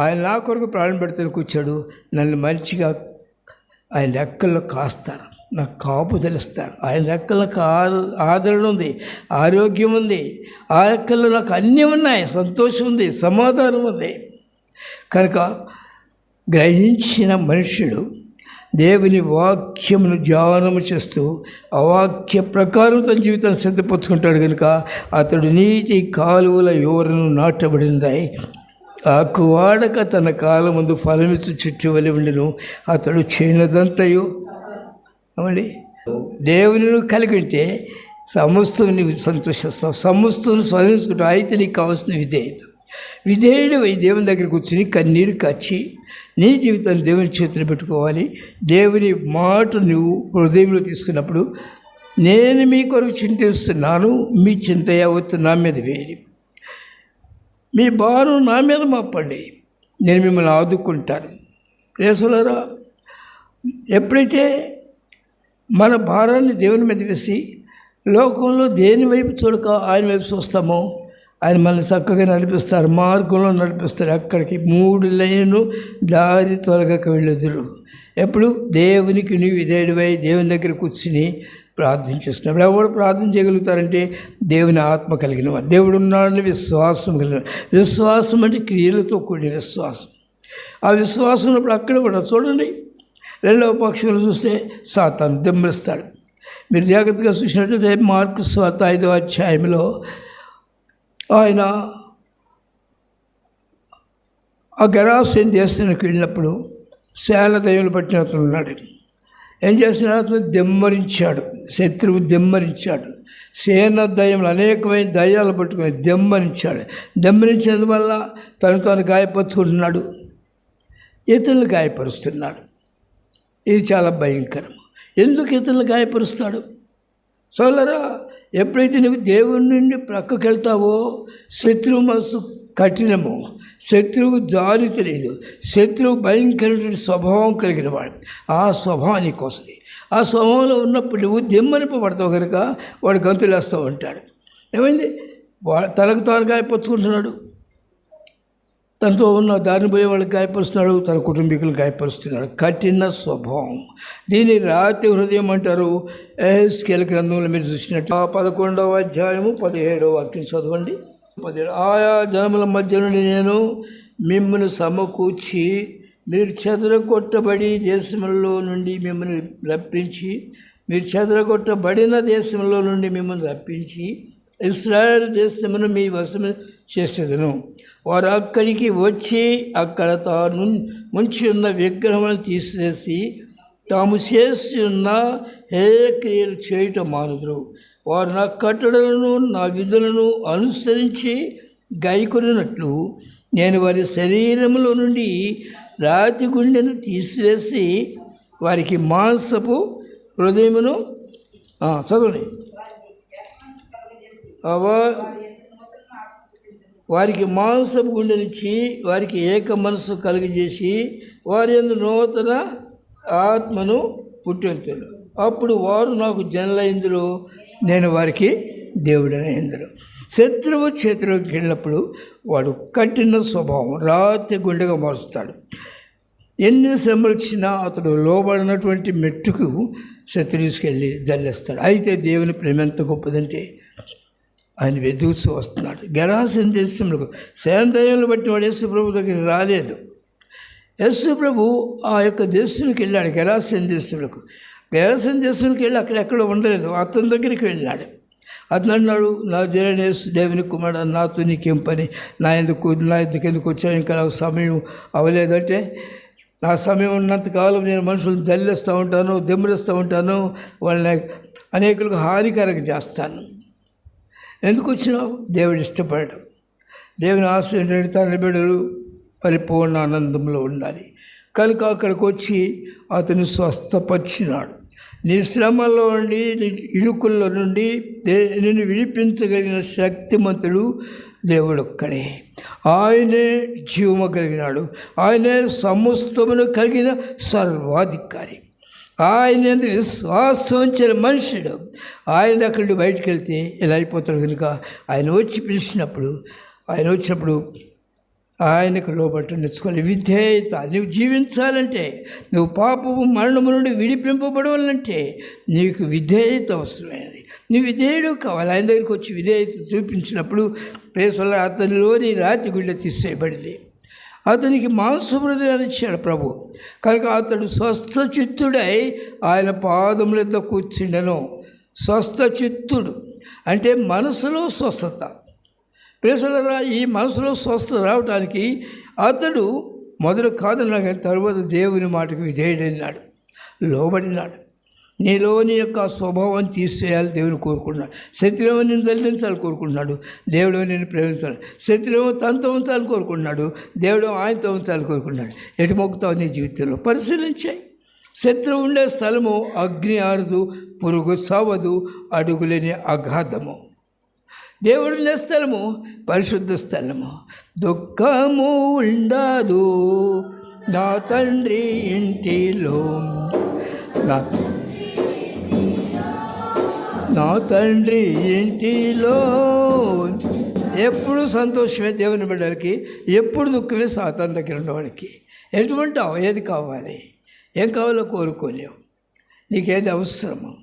ఆయన నా కొరకు ప్రాణం పెడుతూ కూర్చాడు. నన్ను మంచిగా ఆయన రెక్కల్లో కాస్తారు. నాకు కాపు తెలుస్తారు. ఆయన రెక్కలకు ఆ- ఆదరణ ఉంది. ఆరోగ్యం ఉంది. ఆ రెక్కల్లో నాకు అన్నీ ఉన్నాయి. సంతోషం ఉంది. సమాధానం ఉంది. కనుక గ్రహించిన మనుష్యుడు దేవుని వాక్యమును ధ్యానము చేస్తూ ఆ ప్రకారం తన జీవితాన్ని సిద్ధపరచుకుంటాడు కనుక అతడు నీటి కాలువల యువరను నాటబడిందాయి. ఆ కువాడక తన కాలం ముందు ఫలమిచ్చు చుట్టూ వలి ఉండెను. అతడు చేయనదంతయు అవండి దేవుని కలిగి ఉంటే సమస్తం నీవు సంతోషిస్తావు సమస్తం స్వరించుకుంటావు అయితే నీకు కావాల్సిన విధేయత. విధేయుడు దేవుని దగ్గర కూర్చుని కన్నీరు కచ్చి నీ జీవితాన్ని దేవుని చేతిలో పెట్టుకోవాలి. దేవుని మాట నువ్వు హృదయంలో తీసుకున్నప్పుడు నేను మీ కొరకు చింతిస్తున్నాను మీ చింత యావత్తు నా మీద వేడి మీ భారం నా మీద మప్పండి నేను మిమ్మల్ని ఆదుకుంటాను. రేసులరా ఎప్పుడైతే మన భారాన్ని దేవుని మీద వేసి లోకంలో దేని వైపు చూడక ఆయన వైపు చూస్తామో ఆయన మనల్ని చక్కగా నడిపిస్తారు మార్గంలో నడిపిస్తారు. అక్కడికి మూడు లైన్లు దారి తొలగక వెళ్ళదురు. ఎప్పుడు? దేవునికి నువ్వు విధేయుడివై దేవుని దగ్గర కూర్చుని ప్రార్థన చేస్తున్నప్పుడు ఎవరు ప్రార్థన చేయగలుగుతారంటే దేవుని ఆత్మ కలిగిన వారు. దేవుడు ఉన్నాడని విశ్వాసం కలిగిన విశ్వాసం అంటే క్రియలతో కూడిన విశ్వాసం. ఆ విశ్వాసం ఉన్నప్పుడు అక్కడ కూడా చూడండి. రెండవ పక్షంలో చూస్తే సాతాను దిమ్మరిస్తాడు మీరు జాగ్రత్తగా చూసినట్లయితే మార్కు స్వాత ఐదవ అధ్యాయంలో ఆయన ఆ గరాసేన్ దేశానికి వెళ్ళినప్పుడు శాల దయ్యాలు పట్టిన అతను ఉన్నాడు. ఏం చేసిన అతను దెమ్మరించాడు శత్రువు దెమ్మరించాడు. సేన దయ్యములు అనేకమైన దయ్యాలు పట్టుకొని దెమ్మరించాడు. దెమ్మరించినందువల్ల తను తాను గాయపరుచుకుంటున్నాడు ఇతరులు గాయపరుస్తున్నాడు. ఇది చాలా భయంకరం. ఎందుకు ఇతరులు గాయపరుస్తాడు? సోలరా ఎప్పుడైతే నువ్వు దేవుని నుండి ప్రక్కకెళ్తావో శత్రువు మనసు కఠినము. శత్రువు జారి తెలియదు. శత్రువు భయంకరమైన స్వభావం కలిగిన వాడు. ఆ స్వభావానికి వస్తుంది ఆ స్వభావంలో ఉన్నప్పుడు నువ్వు దిమ్మనిపబడతావు కనుక వాడు గంతులేస్తూ ఉంటాడు. ఏమైంది? వా తనకు తాను గాయపరుచుకుంటున్నాడు. తనతో ఉన్న దారిని పోయే వాళ్ళకి గాయపరుస్తున్నాడు. తన కుటుంబీకులను గాయపరుస్తున్నాడు. కఠిన స్వభావం. దీన్ని రాతి హృదయం అంటారు. ఎస్కేల గ్రంథంలో మీరు చూసినట్టు. పదకొండవ అధ్యాయము పదిహేడవ వాక్యం చదవండి. పదిహేడు ఆయా జనముల మధ్య నుండి నేను మిమ్మల్ని సమకూర్చి మీరు చెదరగొట్టబడి దేశంలో నుండి మిమ్మల్ని రప్పించి మీరు చెదరగొట్టబడిన దేశంలో నుండి మిమ్మల్ని రప్పించి ఇస్రాయల్ దేశమును మీ వశం చేసేదను. వారు అక్కడికి వచ్చి అక్కడ తాను ముంచి ఉన్న విగ్రహములను తీసివేసి తాము చేసి ఉన్న హే క్రియలు చేయటం మానుదురు. వారు నా కట్టడలను నా విధులను అనుసరించి గైకొనినట్లు నేను వారి శరీరములో నుండి రాతి గుండెను తీసివేసి వారికి మాంసపు హృదయమును చదవండి. వారికి మాంసపు గుండెనిచ్చి వారికి ఏక మనస్సు కలుగజేసి వారి నూతన ఆత్మను పుట్టింతులు అప్పుడు వారు నాకు జనలైందురు నేను వారికి దేవుడని శత్రువు చేతిలోకి వెళ్ళినప్పుడు వాడు కఠిన స్వభావం రాతి గుండెగా మారుస్తాడు. ఎన్ని శ్రమలు వచ్చినా అతడు లోబడినటువంటి మెట్టుకు శత్రు తీసుకెళ్ళి జల్లేస్తాడు. అయితే దేవుని ప్రేమ ఎంత గొప్పదంటే ఆయన వెతుకుతూ వస్తున్నాడు. గరాసిన దేశంలో సేంద్రయంలో బట్టి వాడు యేసు ప్రభు దగ్గరికి రాలేదు. యేసు ప్రభు ఆ యొక్క దేశంకి వెళ్ళాడు గరాసిన దేశంలోకి. వ్యవసాయం చేసుకునికి వెళ్ళి అక్కడ ఎక్కడ ఉండలేదు. అతని దగ్గరికి వెళ్ళాడు. అతను అన్నాడు నా జరనేసు దేవుని కుమారుడు నాతో నీకేం పని? నా ఎందుకు నా ఎందుకు ఎందుకు వచ్చావు? ఇంకా నాకు సమయం అవ్వలేదంటే నా సమయం ఉన్నంతకాలం నేను మనుషులను జల్లేస్తూ ఉంటాను దెమ్మరిస్తూ ఉంటాను వాళ్ళని అనేకులకు హానికరంగా చేస్తాను. ఎందుకు వచ్చినావు? దేవుడు ఇష్టపడడం. దేవుని ఆశ ఏంటంటే తన బిడ్డలు పరిపూర్ణ ఆనందంలో ఉండాలి. కనుక అక్కడికి వచ్చి అతను స్వస్థపరిచినాడు. నీ శ్రమలో నుండి నీ ఇరుకుల్లో నుండి నేను నిన్ను విడిపించగలిగిన శక్తిమంతుడు దేవుడొక్కడే. ఆయనే జీవము కలిగినాడు. ఆయనే సమస్తమును కలిగిన సర్వాధికారి. ఆయన విశ్వాసం ఉంచిన మనుషుడు. ఆయన అక్కడి నుండి బయటికి వెళ్తే ఇలా అయిపోతాడు కనుక ఆయన వచ్చి పిలిచినప్పుడు ఆయన వచ్చినప్పుడు ఆయనకు లోబట్టు నేర్చుకోవాలి విధేయత నువ్వు జీవించాలంటే నువ్వు పాపము మరణము నుండి విడిపింపబడవాలంటే నీకు విధేయత అవసరమైనది. నువ్వు విధేయుడు కావాలి. ఆయన దగ్గరికి వచ్చి విధేయత చూపించినప్పుడు ప్రేసల అతనిలోని రాతి గుండె తీసేయబడింది. అతనికి మాంస హృదయాన్ని ఇచ్చాడు ప్రభు. కనుక అతడు స్వస్థ చిత్తుడై ఆయన పాదముల యొద్ద కూర్చుండెను. స్వస్థ చిత్తుడు అంటే మనసులో స్వస్థత. ప్రేసలరా ఈ మనసులో స్వస్థత రావడానికి అతడు మొదలు కాదన్నా తరువాత తర్వాత దేవుని మాటకు విధేయుడైనాడు లోబడినాడు. నీలోని యొక్క స్వభావం తీసేయాలి దేవుని కోరుకుంటున్నాడు. శత్రువు నేను తల్లించాలని కోరుకుంటున్నాడు. దేవుడు నేను ప్రేమించాలి. శత్రువు తనతో ఉంచాలని కోరుకుంటున్నాడు. దేవుడు ఆయనతో ఉంచాలని కోరుకుంటున్నాడు. ఎటు మొక్కుతావు నీ జీవితంలో? పరిశీలించాయి శత్రువు ఉండే స్థలము అగ్ని ఆరదు పురుగు సావదు అడుగులేని అగాధము. దేవుడు స్థలము పరిశుద్ధ స్థలము. దుఃఖము ఉండదు. నా తండ్రి ఇంటిలో నా నా తండ్రి ఇంటిలో ఎప్పుడు సంతోషమే దేవుని బిడ్డలకి ఎప్పుడు దుఃఖమే సాతాన్ దగ్గర ఉన్నవాడికి. ఎటువంటి ఏది కావాలి? ఏం కావాలో కోరుకోలేవు. నీకేది అవసరము